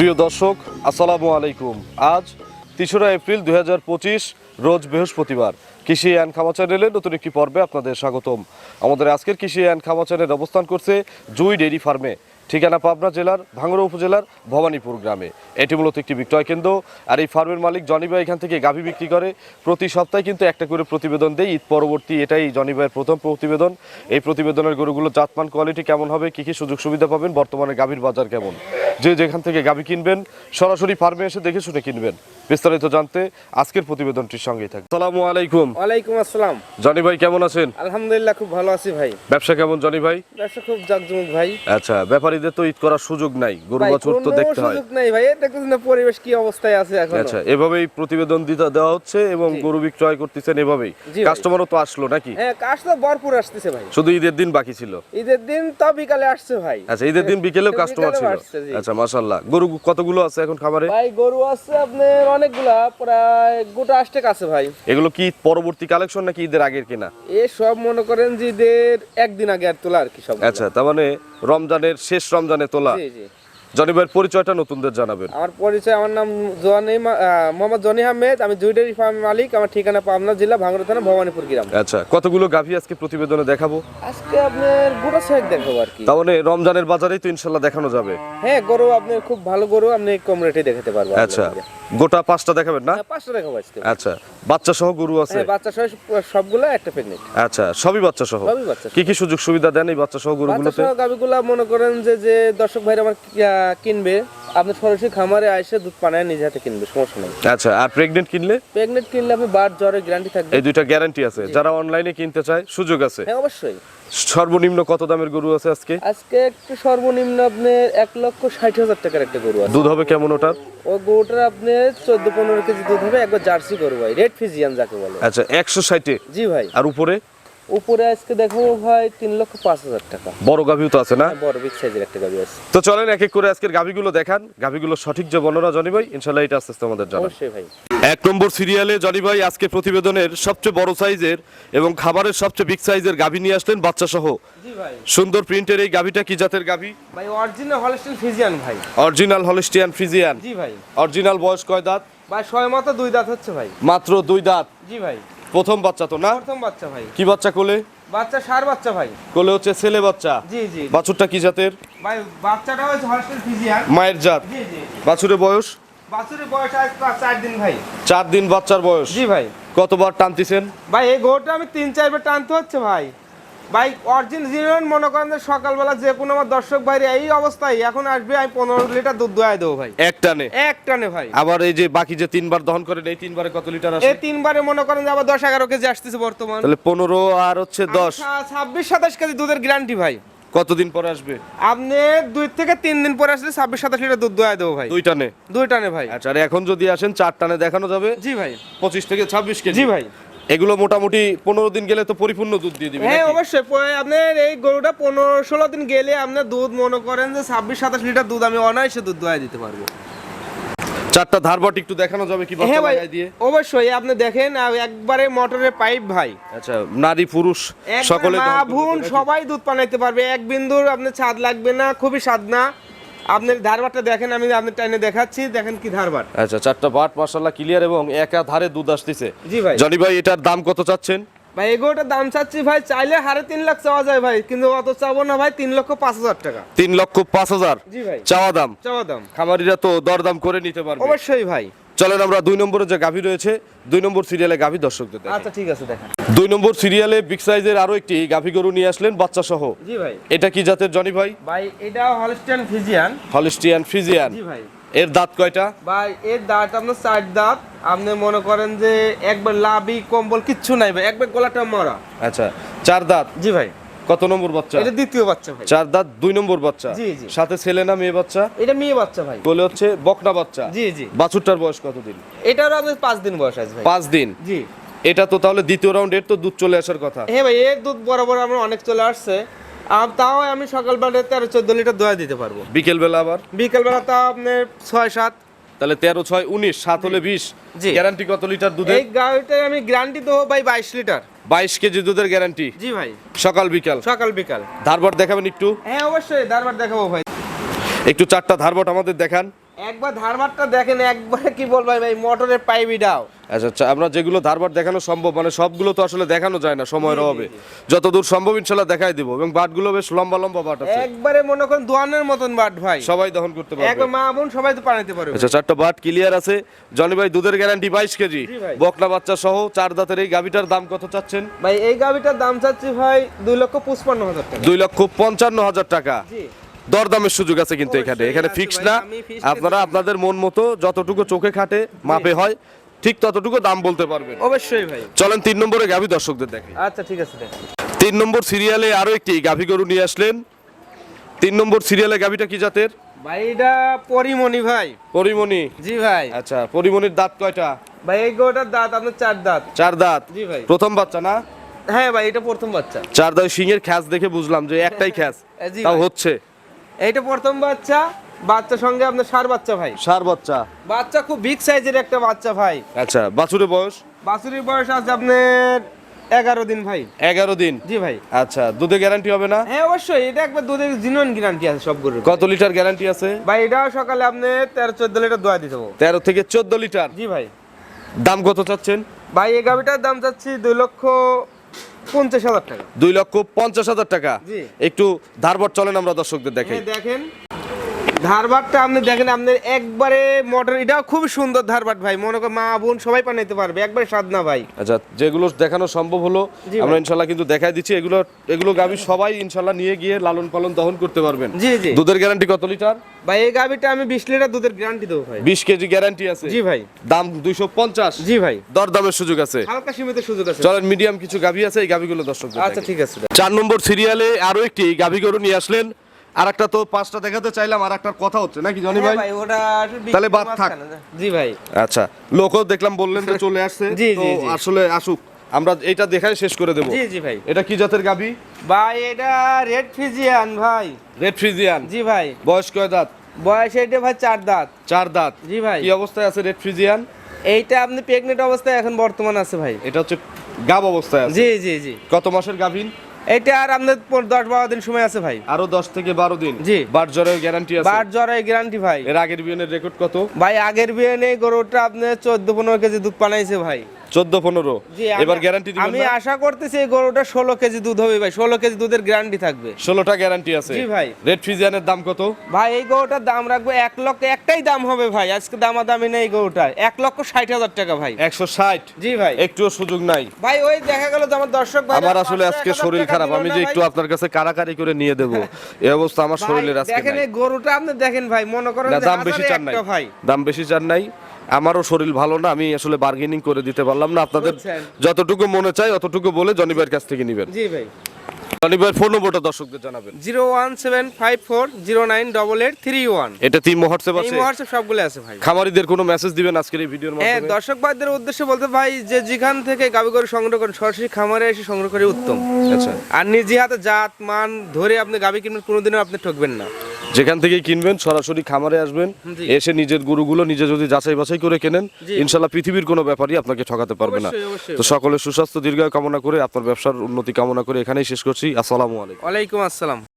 প্রিয় দর্শক, আসসালামু আলাইকুম। আজ তেসরা এপ্রিল দু হাজার পঁচিশ, রোজ বৃহস্পতিবার। কৃষি অ্যান্ড খামা চ্যানেলের নতুন একটি পর্বে আপনাদের স্বাগতম। আমাদের আজকের কৃষি অ্যান্ড খামা চ্যানেল অবস্থান করছে জুই ডেরি ফার্মে। ঠিকানা পাবনা জেলার ভাঙ্গড়া উপজেলার ভবানীপুর গ্রামে। এটি মূলত একটি বিক্রয় কেন্দ্র। আর এই ফার্মের মালিক জনিবাই এখান থেকে গাভী বিক্রি করে। প্রতি সপ্তাহে কিন্তু একটা করে প্রতিবেদন দেয় ঈদ পরবর্তী এটাই জনিবাইয়ের প্রথম প্রতিবেদন। এই প্রতিবেদনের গরুগুলো জাতমান কোয়ালিটি কেমন হবে? কী কী সুযোগ সুবিধা পাবেন? বর্তমানে গাভীর বাজার কেমন? যে যেখান থেকে গাভী কিনবেন, সরাসরি ফার্মে এসে দেখে শুনে কিনবেন। বিস্তারিত জানতে আজকের প্রতিবেদনটির সঙ্গেই থাকবে সালামু আলাইকুম। ওয়ালাইকুম আসসালাম। জনি ভাই কেমন আছেন? আলহামদুলিল্লাহ খুব ভালো আছি ভাই। ব্যবসা কেমন জনি ভাই? ব্যবসা খুব জাকজমক ভাই। আচ্ছা ব্যাপারীদের তো ঈদ করার সুযোগ নাই গরু বাছুর তো দেখতে হয়। সুযোগ নাই ভাই দেখতেছেন না পরিবেশ কি অবস্থায় আছে এখন। আচ্ছা এভাবেই প্রতিবেদন দিতে দেওয়া হচ্ছে এবং গরু বিক্রয় করতেছেন এভাবেই। কাস্টমারও তো আসলো নাকি? হ্যাঁ তো ভরপুর আসতেছে ভাই। শুধু ঈদের দিন বাকি ছিল? ঈদের দিন তো বিকালে আসছে ভাই। আচ্ছা ঈদের দিন বিকেলেও কাস্টমার ছিল। আচ্ছা মাশাল্লাহ গরু কতগুলো আছে এখন খামারে? ভাই গরু আছে আপনার অনেকগুলা প্রায় গোটা আষ্টেক আছে ভাই। এগুলো কি পরবর্তী কালেকশন নাকি ঈদের আগের কিনা? এ সব মনে করেন যে ঈদের একদিন আগে আর তোলা আর কি সব আচ্ছা তার মানে রমজানের শেষ রমজানে তোলা। জি জি। জনি ভাইয়ের পরিচয়টা নতুনদের জানাবেন। আমার পরিচয় আমার নাম জনি মোহাম্মদ জনি আহমেদ। আমি জুইডারি ফার্মের মালিক। আমার ঠিকানা পাবনা জেলা ভাঙড়া থানা ভবানীপুর গ্রাম। আচ্ছা কতগুলো গাভী আজকে প্রতিবেদনে দেখাবো? আজকে আপনার গোটা ছয়েক দেখাবো আর কি। মানে রমজানের বাজারেই তো ইনশাল্লাহ দেখানো যাবে। হ্যাঁ গরু আপনার খুব ভালো গরু আপনি কম রেটে দেখাতে পারব আচ্ছা। গোটা পাঁচটা দেখাবেন না? হ্যাঁ, পাঁচটা দেখাবো আজকে। আচ্ছা বাচ্চা সহ গরু আছে? হ্যাঁ বাচ্চা সহ সবগুলো একটা প্রেগনেন্ট আচ্ছা সবই বাচ্চা সহ সবই বাচ্চা কি কি সুযোগ সুবিধা দেন এই বাচ্চা সহ বাচ্চা গরুগুলোতে? সহ গাভিগুলা মনে করেন যে যে দর্শক ভাইরা আমার কিনবে আপনি সরাসরি খামারে এসে দুধ পানায় নিজে হাতে কিনবে সমস্যা নেই। আচ্ছা আর প্রেগনেন্ট কিনলে? প্রেগনেন্ট কিনলে আপনি বার জ্বরের গ্যারান্টি থাকবে। এই দুইটা গ্যারান্টি আছে। যারা অনলাইনে কিনতে চায় সুযোগ আছে। হ্যাঁ অবশ্যই। সর্বনিম্ন কত দামের গরু আছে আজকে? আজকে একটু সর্বনিম্ন আপনার এক লক্ষ ষাট হাজার টাকার একটা গরু আছে। দুধ হবে কেমন ওটার? ও গরুটার আপনার চোদ্দ পনেরো কেজি দুধ হবে একবার জার্সি গরু ভাই রেড ফিজিয়ান যাকে বলে। আচ্ছা একশো ষাটে? জি ভাই। আর উপরে? উপরে আজকে দেখাবো ভাই তিন লক্ষ পাঁচ হাজার টাকা। বড় গাভিও তো আছে না? বড় বিগ সাইজের একটা গাভি আছে। তো চলেন এক এক করে আজকের গাভিগুলো দেখান। গাভিগুলো সঠিক যে বর্ণনা জনি ভাই ইনশাল্লাহ এটা আস্তে আস্তে আমাদের জানান। অবশ্যই ভাই। এক নম্বর সিরিয়ালে জনি ভাই আজকে প্রতিবেদনের সবচেয়ে বড় সাইজের এবং খাবারের সবচেয়ে বিগ সাইজের গাভি নিয়ে আসলেন বাচ্চা সহ জি ভাই। সুন্দর প্রিন্টের এই গাভিটা কি জাতের গাভি? ভাই অরিজিনাল হলস্টেল ফিজিয়ান ভাই। অরিজিনাল হলিস্টিয়ান ফ্রিজিয়ান জি ভাই। অরিজিনাল বয়স কয় দাঁত? ভাই ছয় মতো দুই দাঁত হচ্ছে ভাই। মাত্র দুই দাঁত। জি ভাই। প্রথম বাচ্চা তো না? প্রথম বাচ্চা ভাই। কি বাচ্চা কোলে? বাচ্চা সার বাচ্চা ভাই। কোলে হচ্ছে ছেলে বাচ্চা। জি জি। বাছুরটা কি জাতের? ভাই বাচ্চাটা হচ্ছে হলস্টেল ফিজিয়ান। মায়ের জাত। জি জি। বাছুরের বয়স? বাছুরের বয়স আজ চার দিন ভাই। চার দিন বাচ্চার বয়স। জি ভাই। কতবার টানতেছেন? ভাই এই গরুটা আমি তিন চারবার টানতে হচ্ছে ভাই। ভাই অরিজিনাল মনে করেন যে সকালবেলা যে কোনো আমার দর্শক ভাই এই অবস্থায় এখন আসবে আমি পনেরো লিটার দুধ দোয়াই দেবো ভাই। এক টানে? এক টানে ভাই। আবার এই যে বাকি যে তিনবার দহন করেন এই তিনবারে কত লিটার আসে? এই তিনবারে মনে করেন যে আবার দশ এগারো কেজি আসতেছে বর্তমান। তাহলে পনেরো আর হচ্ছে দশ। ছাব্বিশ সাতাশ কেজি দুধের গ্যারান্টি ভাই। কতদিন পরে আসবে? আপনি দুই থেকে তিন দিন পরে আসলে ছাব্বিশ সাতাশ লিটার দুধ দোয়া দেবো ভাই। দুই টানে? দুই টানে ভাই। আচ্ছা আর এখন যদি আসেন চার টানে দেখানো যাবে? জি ভাই। পঁচিশ থেকে ছাব্বিশ কেজি। জি ভাই। এগুলো মোটামুটি পনেরো দিন গেলে তো পরিপূর্ণ দুধ দিয়ে দিবে হ্যাঁ অবশ্যই। আপনার এই গরুটা পনেরো ষোলো দিন গেলে আপনার দুধ মনে করেন যে ছাব্বিশ সাতাশ লিটার দুধ আমি অনায়াসে দুধ দোয়া দিতে পারব। চারটা ধারবাট একটু দেখানো যাবে কি হ্যাঁ ভাই দিয়ে অবশ্যই। আপনি দেখেন একবারে মোটরের পাইপ ভাই। আচ্ছা নারী পুরুষ সকলে মা বোন সবাই দুধ পানাইতে পারবে। এক বিন্দুর আপনার ছাদ লাগবে না খুবই স্বাদ না। আপনার ধারবারটা দেখেন আমি আপনার টাইনে দেখাচ্ছি দেখেন কি ধারবার। আচ্ছা চারটা বাট মাশাল্লাহ ক্লিয়ার এবং একা ধারে দুধ আসতেছে। জি ভাই। জনি ভাই এটার দাম কত চাচ্ছেন? ভাই এগোটার দাম চাচ্ছি ভাই চাইলে হারে তিন লাখ চাওয়া যায় ভাই কিন্তু অত চাবো না ভাই তিন লক্ষ পাঁচ হাজার টাকা। তিন লক্ষ পাঁচ হাজার? জি ভাই। চাওয়া দাম? চাওয়া দাম। খামারিরা তো দরদাম করে নিতে পারবে। অবশ্যই ভাই। চলেন আমরা দুই নম্বরে যে গাভী রয়েছে দুই নম্বর সিরিয়ালে গাভী দর্শকদের। আচ্ছা ঠিক আছে দেখেন। দুই নম্বর সিরিয়ালে বিগ সাইজের আরও একটি গাভী গরু নিয়ে আসলেন বাচ্চা সহ জি ভাই। এটা কি জাতের জনি ভাই? ভাই এটা Holstein Friesian Holstein Friesian ji ভাই। এর দাঁত কয়টা? ভাই এর দাঁত আপনার চার দাঁত। আপনি মনে করেন যে একবার লাভি কম্বল কিচ্ছু নাই ভাই একবার গলাটা মরা। আচ্ছা চার দাঁত। জি ভাই। কত নম্বর বাচ্চা? এটা দ্বিতীয় বাচ্চা ভাই। চার দাঁত দুই নম্বর বাচ্চা। জি, জি। সাথে ছেলে না মেয়ে বাচ্চা? এটা মেয়ে বাচ্চা ভাই। বলে হচ্ছে বকনা বাচ্চা। জি জি। বাছুরটার বয়স কতদিন? এটারও আপনার পাঁচ দিন বয়স আছে ভাই। পাঁচ দিন? জি। এটা তো তাহলে দ্বিতীয় রাউন্ডের তো দুধ চলে আসার কথা। হ্যাঁ ভাই এর দুধ বরাবর আমার অনেক চলে আসছে। আর তাও আমি সকালবেলা তেরো চোদ্দ লিটার দোয়া দিতে পারব। বিকেল বেলা আবার? বিকেলবেলা তাও আপনার ছয় সাত। তাহলে তেরো ছয় উনিশ সাত হলে বিশ। গ্যারান্টি কত লিটার দুধ এই গাড়িটায় আমি গ্যারান্টি দেবো ভাই বাইশ লিটার। বাইশ কেজি দুধের গ্যারান্টি জি ভাই। সকাল বিকাল। সকাল বিকাল। ধারবার দেখাবেন একটু? হ্যাঁ অবশ্যই দারবার দেখাবো ভাই। একটু চারটা ধারবট আমাদের দেখান। একবার ধারবারটা দেখেন একবারে কি বলব ভাই মোটরের পাইপই দাও আচ্ছা আচ্ছা আমরা যেগুলো ধারবার দেখানো সম্ভব মানে সবগুলো তো আসলে দেখানো যায় না সময়ের অভাবে। যতদূর সম্ভব ইনশাল্লাহ দেখাই দিব এবং বাটগুলো বেশ লম্বা লম্বা বাট আছে। একবারে মনে করেন দোয়ানের মতন বাট ভাই। সবাই দহন করতে পারবে। একবার মা বোন সবাই তো পানাতে পারবে। আচ্ছা চারটা বাট ক্লিয়ার আছে। জনি ভাই দুধের গ্যারান্টি বাইশ কেজি। জি বকনা বাচ্চা সহ চার দাঁতের এই গাভিটার দাম কত চাচ্ছেন? ভাই এই গাভিটার দাম চাচ্ছি ভাই দুই লক্ষ পঁচপান্ন হাজার টাকা। দুই লক্ষ পঞ্চান্ন হাজার টাকা। জি। দরদামের সুযোগ আছে কিন্তু এখানে। এখানে ফিক্স না। আপনারা আপনাদের মন মতো যতটুকু চোখে খাটে মাপে হয় ঠিক ততটুকু দাম বলতে পারবেন। অবশ্যই ভাই। চলেন তিন নম্বরে গাভি দর্শকদের দেখে। আচ্ছা ঠিক আছে তিন নম্বর সিরিয়ালে আরও একটি গাভি গরু নিয়ে আসলেন। তিন নম্বর সিরিয়ালে গাভিটা কি জাতের? ভাই এটা পরিমণি ভাই। পরিমণি। জি ভাই। আচ্ছা পরিমণির দাঁত কয়টা? ভাই এই গরুটার দাঁত আপনার চার দাঁত। চার দাঁত। জি ভাই। প্রথম বাচ্চা না? হ্যাঁ ভাই এটা প্রথম বাচ্চা। চার দাঁত সিংয়ের খ্যাস দেখে বুঝলাম যে একটাই খ্যাস তাও হচ্ছে। এইটা প্রথম বাচ্চা বাচ্চার সঙ্গে আপনার সার বাচ্চা ভাই। সার বাচ্চা। বাচ্চা খুব বিগ সাইজের একটা বাচ্চা ভাই। আচ্ছা বাছুরের বয়স? বাছুরির বয়স আছে আপনার এগারো দিন ভাই। এগারো দিন? জি ভাই। আচ্ছা দুধে গ্যারান্টি হবে না? হ্যাঁ অবশ্যই। এটা একবার দুধের জিনন গ্যারান্টি আছে সব গরুর। কত লিটার গ্যারান্টি আছে? ভাই এটাও সকালে আপনি তেরো চোদ্দ লিটার দোয়া দিতে হবে তেরো থেকে চোদ্দ লিটার? জি ভাই। দাম কত চাচ্ছেন? ভাই এই গাভিটার দাম চাচ্ছি দুই লক্ষ পঞ্চাশ হাজার টাকা। দুই লক্ষ পঞ্চাশ হাজার টাকা। একটু ধারবট চলেন আমরা দর্শকদের দেখে দেখেন ধারবাটটা আপনি দেখেন আপনার একবারে মোটর এটাও খুব সুন্দর ধারবাট ভাই। মনে করেন মা বোন সবাই পানাইতে পারবে একবারে সাধনা ভাই। আচ্ছা যেগুলো দেখানো সম্ভব হলো আমরা ইনশাল্লাহ কিন্তু দেখাই দিচ্ছি। এগুলো এগুলো গাভি সবাই ইনশাল্লাহ নিয়ে গিয়ে লালন পালন দহন করতে পারবেন। জি জি। দুধের গ্যারান্টি কত লিটার? ভাই এই গাভিটা আমি বিশ লিটার দুধের গ্যারান্টি দেবো ভাই। বিশ কেজি গ্যারান্টি আছে। জি ভাই। দাম দুইশো পঞ্চাশ। জি ভাই। দরদামের সুযোগ আছে। হালকা সীমিত সুযোগ আছে। চলেন মিডিয়াম কিছু গাভি আছে এই গাভিগুলো দর্শক আচ্ছা ঠিক আছে চার নম্বর সিরিয়ালে আরও একটি গাভি গরু নিয়ে আসলেন। আর একটা তো পাঁচটা দেখাতে চাইলাম আর একটার কথা হচ্ছে নাকি জনি হ্যাঁ ভাই? তাহলে বাদ থাক। জি ভাই। আচ্ছা লোকও দেখলাম বললেন যে চলে আসছে জি, তো। আসলে আসুক আমরা এটা দেখাই শেষ করে দেব। জি জি ভাই। এটা কি জাতের গাভি ভাই এটা রেড ফিজিয়ান ভাই। Red Friesian. জি ভাই। বয়স কয় দাঁত? বয়স এটা ভাই চার দাঁত। চার দাঁত। জি ভাই। কি অবস্থায় আছে রেড ফ্রিজিয়ান? এইটা আপনি প্রেগনেন্ট অবস্থায় এখন বর্তমান আছে ভাই। এটা হচ্ছে গাব অবস্থায় আছে। জি জি জি। কত মাসের গাভিন? এইটা আর আপনার দশ বারো দিন সময় আছে ভাই। আরও দশ থেকে বারো দিন। জি। বাট জ্বরের গ্যারান্টি আছে। বার জ্বরের গ্যারান্টি ভাই। এর আগের বিয়নের রেকর্ড কত? ভাই আগের বিয়ে নেই গরুটা আপনি চোদ্দ পনেরো কেজি দুধ পানাইছে ভাই। চোদ্দ পনেরো। এবার গ্যারান্টি দিবেন আমি আশা করতেছি এই গরুটা ষোলো কেজি দুধ হবে ভাই। ষোলো কেজি দুধের গ্যারান্টি থাকবে। ষোলোটা গ্যারান্টি আছে। জি ভাই। রেড ফ্রিজিয়ানের দাম কত? ভাই এই গরুটার দাম রাখব এক লক্ষ একটাই দাম হবে ভাই। আজকে দামাদামি নেই এই গরুটার। এক লক্ষ ষাট হাজার টাকা ভাই। একশো ষাট? জি ভাই। একটুও সুযোগ নাই। ভাই ওই দেখা গেল যে আমার দর্শক ভাই আমার আসলে আজকে শরীর খারাপ। আমি যে একটু আপনার কাছে কারাকারি করে নিয়ে দেব। এই অবস্থা আমার শরীরের আজকে দেখেন এই গরুটা আপনি দেখেন ভাই মনে করেন দাম বেশি চান নাই। দাম বেশি চান নাই। আমারও শরীর ভালো না আমি আসলে বার্গেনিং করে দিতে পারলাম না। আপনাদের যতটুকু মনে চাই অতটুকু বলে জনিবার কাছ থেকে নেবেন। জি ভাই। জনিবার ফোন নম্বরটা দর্শকদের জানাবেন। Zero one seven five four zero nine double eight three one. এটা তিন হোয়াটসঅ্যাপ আছে। হোয়াটসঅ্যাপ সবগুলো আছে ভাই। খামারিদের কোনো মেসেজ দিবেন আজকের এই ভিডিওর হ্যাঁ দর্শক ভাইদের উদ্দেশ্যে বলতে ভাই যে যেখান থেকে গাবি গরু সংগ্রহ করেন সরাসরি খামারে এসে সংগ্রহ করে উত্তম। আচ্ছা। আর নিজে হাতে জাত মান ধরে আপনি গাবি কিনবেন কোনোদিনও আপনি ঠকবেন না। যেখান থেকে কিনবেন সরাসরি খামারে আসবেন এসে নিজের গরুগুলো নিজে যদি যাচাই বাছাই করে কেনেন ইনশাল্লাহ পৃথিবীর কোনো ব্যাপারই আপনাকে ঠকাতে পারবে না। তো সকলে সুস্বাস্থ্য দীর্ঘায় কামনা করে আপনার ব্যবসার উন্নতি কামনা করে এখানেই শেষ করছি। আসসালামু আলাইকুম। আলাইকুম আসসালাম।